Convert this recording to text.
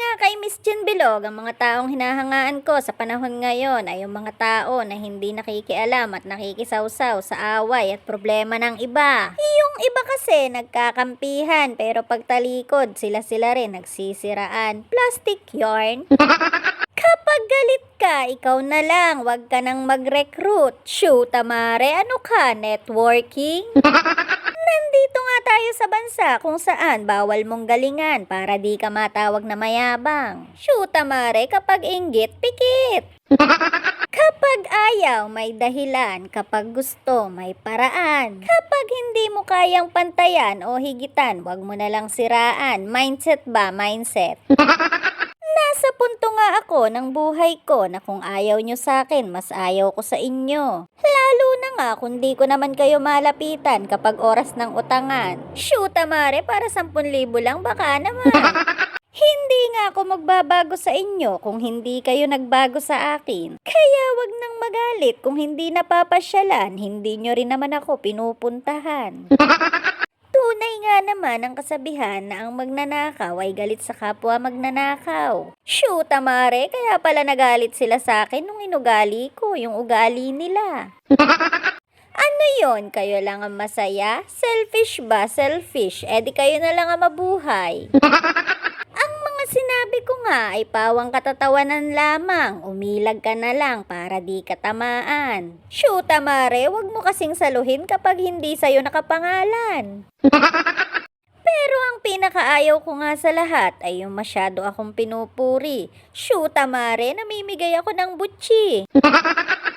nga kay Miss Jen Bilog, ang mga taong hinahangaan ko sa panahon ngayon ay yung mga tao na hindi nakikialam at nakikisawsaw sa away at problema ng iba. Yung iba kasi nagkakampihan pero pagtalikod sila-sila rin nagsisiraan. Plastic yarn. Kapag galit ka, ikaw na lang, wag ka nang mag-recruit. Shoot, Amare, ano ka, networking? Tayo sa bansa kung saan bawal mong galingan para di ka matawag na mayabang. Shoot, Amare, kapag inggit, pikit. Kapag ayaw, may dahilan. Kapag gusto, may paraan. Kapag hindi mo kayang pantayan o higitan, wag mo na lang siraan. Mindset ba? Mindset. Nasa punto nga ako ng buhay ko na kung ayaw nyo sa akin, mas ayaw ko sa inyo. Lalo nga kung di ko naman kayo malapitan kapag oras ng utangan. Shoot, Amare, para 10,000 lang baka naman. Hindi nga ako magbabago sa inyo kung hindi kayo nagbago sa akin. Kaya wag nang magalit kung hindi napapasyalan, hindi nyo rin naman ako pinupuntahan. Tunay nga naman ang kasabihan na ang magnanakaw ay galit sa kapwa magnanakaw. Shoot, amare, kaya pala nagalit sila sa akin nung inugali ko yung ugali nila. Ano yon? Kayo lang ang masaya? Selfish ba? Selfish. Eh di kayo na lang ang mabuhay. ang mga sinabi ko nga ay pawang katatawanan lamang. Umilag ka na lang para di ka tamaan. Shoot, amare, wag mo kasing saluhin kapag hindi sa'yo nakapangalan. Pero ang pinakaayaw ko nga sa lahat ay yung masyado akong pinupuri. Shoot, amare, namimigay ako ng butchi.